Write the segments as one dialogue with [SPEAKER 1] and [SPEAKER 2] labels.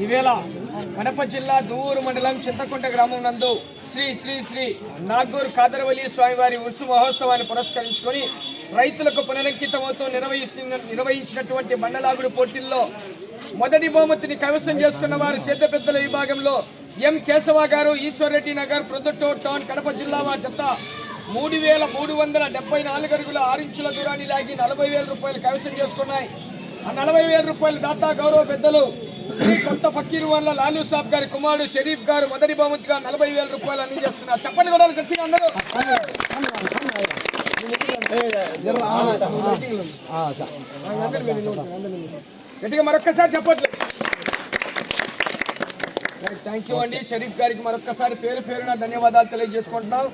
[SPEAKER 1] ఈవేళ కడప జిల్లా దూరు మండలం చింతకుంట గ్రామం నందు శ్రీ శ్రీ శ్రీ నాగూర్ కాదరవల్లి స్వామివారి ఉరుసు మహోత్సవాన్ని పురస్కరించుకొని రైతులకు పునరంకితమవుతూ నిర్వహిస్తున్న నిర్వహించినటువంటి మండలాగుడు పోటీల్లో మొదటి బహుమతిని కైవసం చేసుకున్న వారు చేత పెద్దల విభాగంలో ఎం కేశవ గారు ఈశ్వర్రెడ్డి నగర్ ప్రొద్దుటూర్ టౌన్ కడప జిల్లా వారి చెత్త మూడు వేల మూడు వందల డెబ్బై నాలుగు అడుగుల ఆరించుల దూరాన్ని లాగి నలభై వేల రూపాయలు కైవసం చేసుకున్నాయి. ఆ నలభై వేల రూపాయలు దాతా గౌరవ పెద్దలు శ్రీ కొత్త ఫకీర్ వల్ల లాలూ సాబ్ గారి కుమారుడు షరీఫ్ గారు మొదటి బహుమతిగా నలభై వేల రూపాయలు అందజేస్తున్నారు చెప్పండి కూడా గట్టిగా అందరూ. గట్టిగా మరొక్కసారి చెప్పట్లు థ్యాంక్ యూ అండి. షరీఫ్ గారికి మరొక్కసారి పేరు పేరున ధన్యవాదాలు తెలియజేసుకుంటున్నాం.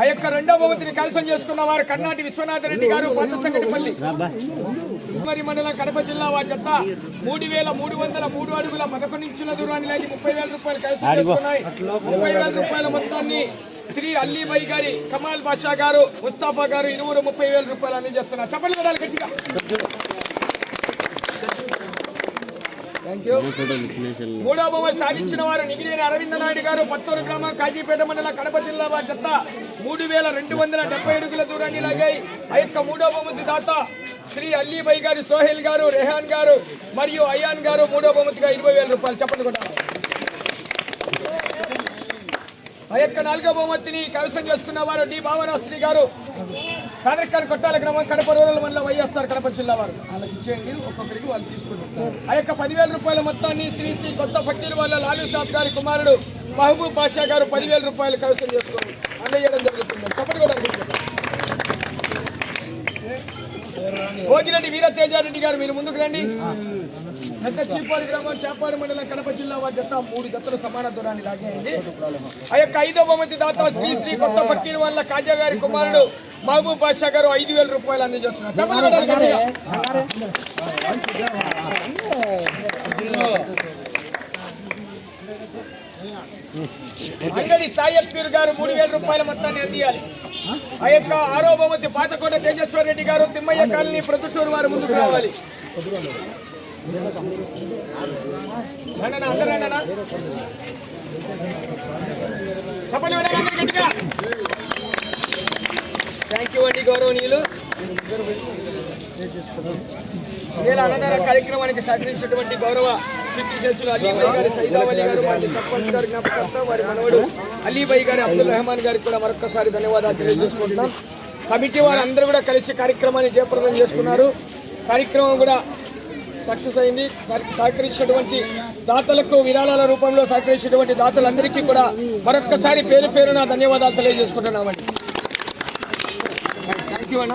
[SPEAKER 1] ఆ యొక్క రెండో బహుమతిని కైవసం చేసుకున్న వారు కర్ణాటి విశ్వనాథ రెడ్డి గారు పాత సంగటిపల్లి మరి మండలం కడప జిల్లా వారి జత మూడు వేల మూడు వందల మూడు అడుగుల పదకొండు ఇంచుల దూరాన్ని లాగి ముప్పై వేల రూపాయలు కైవసం చేసుకున్నాయి. ముప్పై వేల రూపాయల మొత్తాన్ని శ్రీ అల్లీబాయి గారి కమాల్ బాషా గారు ముస్తాఫా గారు ఇరువురు ముప్పై వేల రూపాయలు అందజేస్తున్నారు. చెప్పండి కదా గట్టిగా థ్యాంక్ యూ మూడో బొమ్మ సాధించిన వారు నిగిరేని అరవింద నాయుడు గారు పత్తూరు గ్రామం కాజీపేట మండలం కడప జిల్లా వారి జత. మూడు వేల రెండు వందల డెబ్బై అడుగుల దూరాన్ని లాగాయి. ఆ యొక్క మూడో బహుమతి దాత శ్రీ అల్లీబాయి గారు సోహెల్ గారు రెహాన్ గారు మరియు అయాన్ గారు మూడో బహుమతిగా ఇరవై వేల రూపాయలు చెప్పండి కూడా ఆ యొక్క నాలుగో బహుమతిని కైవసం చేసుకున్న వారు డి భావనాశ్రీ గారు. కాదరికారి కొట్టాల గ్రామం కడప రూరల్ మండలం వైఎస్ఆర్ కడప జిల్లా వారు. వాళ్ళకి ఇచ్చేయండి ఒక్కొక్కరికి వాళ్ళు తీసుకుంటారు. ఆ యొక్క పదివేల రూపాయల మొత్తాన్ని శ్రీ శ్రీ కొత్త ఫకీర్ వాళ్ళ లాలూ సాబ్ గారి కుమారుడు మహబూబ్ బాషా గారు పదివేల రూపాయలు కైవసం చేసుకొని అందజేయడం జరుగుతుంది చెప్పండి కూడా భోగిరెడ్డి వీర తేజారెడ్డి గారు మీరు ముందుకు రండి. పెద్ద చీపాడు గ్రామం చేపాడు మండలం కడప జిల్లా వారి జత మూడు జతల సమాన దూరాన్ని లాగేయండి ఆ యొక్క ఐదో బహుమతి దాత శ్రీ శ్రీ కొత్త ఫకీర్ వాళ్ళ కాజా గారి కుమారుడు మహబూబ్ బాషా గారు ఐదు వేల రూపాయలు అందజేస్తున్నారు చెప్పండి. అంగడి సాయప్పీర్ గారు మూడు వేల రూపాయల మొత్తాన్ని అందియాలి. ఆ యొక్క ఆరో బహుమతి పాతకోట తేజస్వర్ రెడ్డి గారు తిమ్మయ్య కాలనీ ప్రొద్దుటూరు వారు ముందుకు రావాలి. చెప్పండి థ్యాంక్ యూ అండి గౌరవనీయులు. వేళ అన్నదాన కార్యక్రమానికి సహకరించినటువంటి గౌరవ చీఫ్ చేసులు అలీబాయి గారి సైదావలి గారు మాజీ సర్పంచ్ గారి జ్ఞాపకర్త వారి మనవడు అలీబాయి గారి అబ్దుల్ రెహమాన్ గారికి కూడా మరొకసారి ధన్యవాదాలు తెలియజేసుకుంటున్నాం. కమిటీ వారందరూ కూడా కలిసి కార్యక్రమాన్ని జయప్రదం చేసుకున్నారు. కార్యక్రమం కూడా సక్సెస్ అయింది. సహకరించినటువంటి దాతలకు విరాళాల రూపంలో సహకరించినటువంటి దాతలందరికీ కూడా మరొక్కసారి పేరు పేరున ధన్యవాదాలు తెలియజేసుకుంటున్నామండి. థ్యాంక్ యూ అన్న.